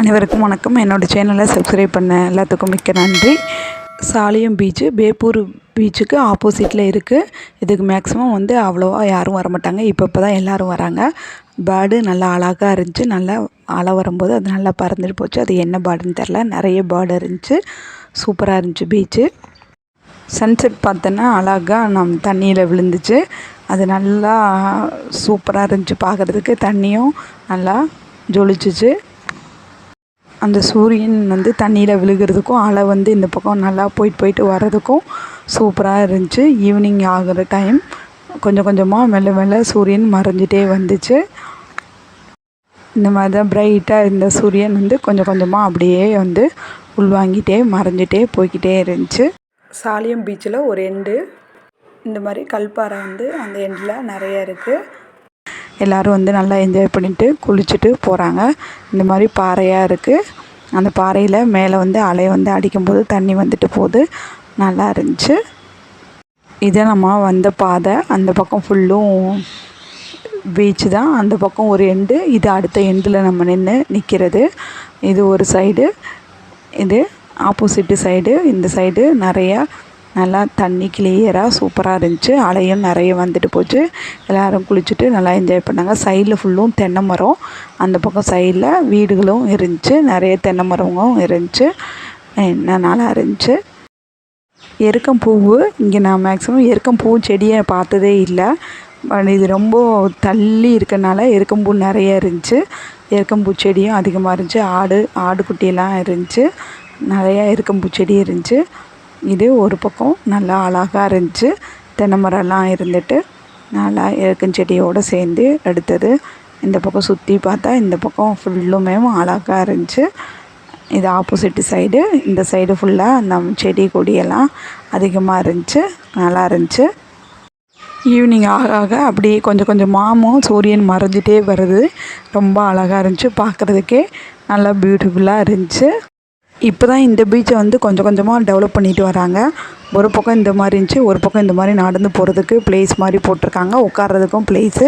அனைவருக்கும் வணக்கம். என்னோடய சேனலை சப்ஸ்கிரைப் பண்ண எல்லாத்துக்கும் மிக்க நன்றி. சாலியம் பீச்சு பேப்பூர் பீச்சுக்கு ஆப்போசிட்டில் இருக்குது இதுக்கு மேக்ஸிமம் வந்து அவ்வளோவா யாரும் வரமாட்டாங்க. இப்போ இப்போ தான் எல்லோரும் வராங்க. பேர்டு நல்லா அழகாக இருந்துச்சு. நல்லா அலை வரும்போது அது நல்லா பறந்துட்டு போச்சு. அது என்ன பேர்டுன்னு தெரில நிறைய பேர்டு இருந்துச்சு. சூப்பராக இருந்துச்சு பீச்சு சன்செட் பார்த்தோன்னா அழகாக நம் தண்ணியில் விழுந்துச்சு. அது நல்லா சூப்பராக இருந்துச்சு பார்க்குறதுக்கு. தண்ணியும் நல்லா ஜொலிச்சிச்சு. அந்த சூரியன் வந்து தண்ணியில் விழுகிறதுக்கும் அலை வந்து இந்த பக்கம் நல்லா போயிட்டு போயிட்டு வர்றதுக்கும் சூப்பராக இருந்துச்சு. ஈவினிங் ஆகிற டைம் கொஞ்சம் கொஞ்சமாக மெல்ல மெல்ல சூரியன் மறைஞ்சிட்டே வந்துச்சு. இந்த மாதிரி தான் பிரைட்டாக இருந்த சூரியன் வந்து கொஞ்சம் கொஞ்சமாக அப்படியே வந்து உள்வாங்கிட்டே மறைஞ்சிட்டே போய்கிட்டே இருந்துச்சு. சாலியம் பீச்சில் ஒரு எண்டு இந்த மாதிரி கல்பாறை வந்து அந்த எண்டில் நிறைய இருக்குது எல்லோரும் வந்து நல்லா என்ஜாய் பண்ணிவிட்டு குளிச்சுட்டு போகிறாங்க இந்த மாதிரி பாறையாக இருக்குது அந்த பாறையில் மேலே வந்து அலை வந்து அடிக்கும்போது தண்ணி வந்துட்டு போகுது. நல்லா இருந்துச்சு. இதை நம்ம வந்த பாதை அந்த பக்கம் ஃபுல்லும் பீச் தான். அந்த பக்கம் ஒரு எண்டு இது அடுத்த எண்டில் நம்ம நின்று நிற்கிறது இது ஒரு சைடு இது ஆப்போசிட்டு சைடு இந்த சைடு நிறையா நல்லா தண்ணி கிளியராக சூப்பராக இருந்துச்சு. அலையும் நிறைய வந்துட்டு போச்சு. எல்லோரும் குளிச்சுட்டு நல்லா என்ஜாய் பண்ணாங்க. சைடில் ஃபுல்லும் தென்னை மரம். அந்த பக்கம் சைடில் வீடுகளும் இருந்துச்சு. நிறைய தென்னை மரங்களும் இருந்துச்சு. என்ன நல்லா இருந்துச்சு. எருக்கம் பூவு இங்கே நான் மேக்ஸிமம் எருக்கம் பூ செடியை பார்த்ததே இல்லை. இது ரொம்ப தள்ளி இருக்கனால எருக்கம்பூ நிறைய இருந்துச்சு. எருக்கம்பூ செடியும் அதிகமாக இருந்துச்சு. ஆடு ஆடு குட்டியெல்லாம் இருந்துச்சு. நிறையா எருக்கம்பூ செடி இருந்துச்சு. இது ஒரு பக்கம் நல்லா அழகாக இருந்துச்சு. தென்னை மரம்லாம் இருந்துட்டு நல்லா எருக்கஞ்செடியோடு சேர்ந்து எடுத்தது. இந்த பக்கம் சுற்றி பார்த்தா இந்த பக்கம் ஃபுல்லுமே அழகாக இருந்துச்சு. இது ஆப்போசிட்டு சைடு இந்த சைடு ஃபுல்லாக அந்த செடி கொடியெல்லாம் அதிகமாக இருந்துச்சு. நல்லா இருந்துச்சு. ஈவினிங் ஆக ஆக அப்படியே கொஞ்சம் கொஞ்சம் மாமும் சூரியன் மறைஞ்சிட்டே வருது. ரொம்ப அழகாக இருந்துச்சு. பார்க்குறதுக்கே நல்லா பியூட்டிஃபுல்லாக இருந்துச்சு. இப்போ தான் இந்த பீச்சை வந்து கொஞ்சம் கொஞ்சமாக டெவலப் பண்ணிட்டு வராங்க. ஒரு பக்கம் இந்த மாதிரி இருந்துச்சு ஒரு பக்கம் இந்த மாதிரி நடந்து போகிறதுக்கு ப்ளேஸ் மாதிரி போட்டிருக்காங்க. உட்கார்றதுக்கும் பிளேஸு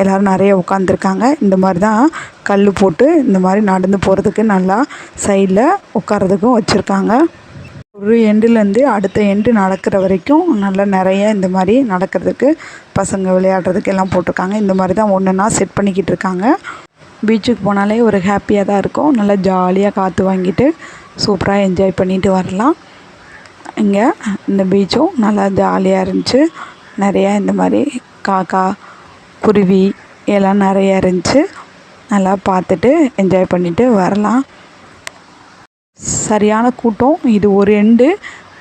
எல்லோரும் நிறைய உட்காந்துருக்காங்க இந்த மாதிரி தான் கல் போட்டு இந்த மாதிரி நடந்து போகிறதுக்கு நல்லா சைடில் உட்கார்றதுக்கும் வச்சுருக்காங்க. ஒரு எண்டுலேருந்து அடுத்த எண்டு நடக்கிற வரைக்கும் நல்லா நிறைய இந்த மாதிரி நடக்கிறதுக்கு பசங்க விளையாடுறதுக்கு எல்லாம் போட்டிருக்காங்க. இந்த மாதிரி தான் ஒன்றுன்னா செட் பண்ணிக்கிட்டு இருக்காங்க. பீச்சுக்கு போனாலே ஒரு ஹாப்பியாக தான் இருக்கும். நல்லா ஜாலியாக காற்று வாங்கிட்டு சூப்பராக என்ஜாய் பண்ணிட்டு வரலாம். இங்கே இந்த பீச்சும் நல்லா ஜாலியாக இருந்துச்சு. நிறையா இந்த மாதிரி காக்கா குருவி எல்லாம் நிறையா இருந்துச்சு. நல்லா பார்த்துட்டு என்ஜாய் பண்ணிவிட்டு வரலாம். சரியான கூட்டம். இது ஒரு எண்டு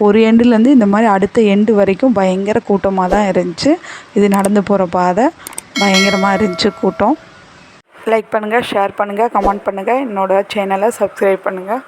ஒரு எண்டுலேருந்து இந்த மாதிரி அடுத்த எண்டு வரைக்கும் பயங்கர கூட்டமாக தான் இருந்துச்சு. இது நடந்து போகிற பாதை பயங்கரமாக இருந்துச்சு கூட்டம். லைக் பண்ணுங்கள் ஷேர் பண்ணுங்கள் கமெண்ட் பண்ணுங்கள் என்னோடய சேனலை சப்ஸ்கிரைப் பண்ணுங்கள்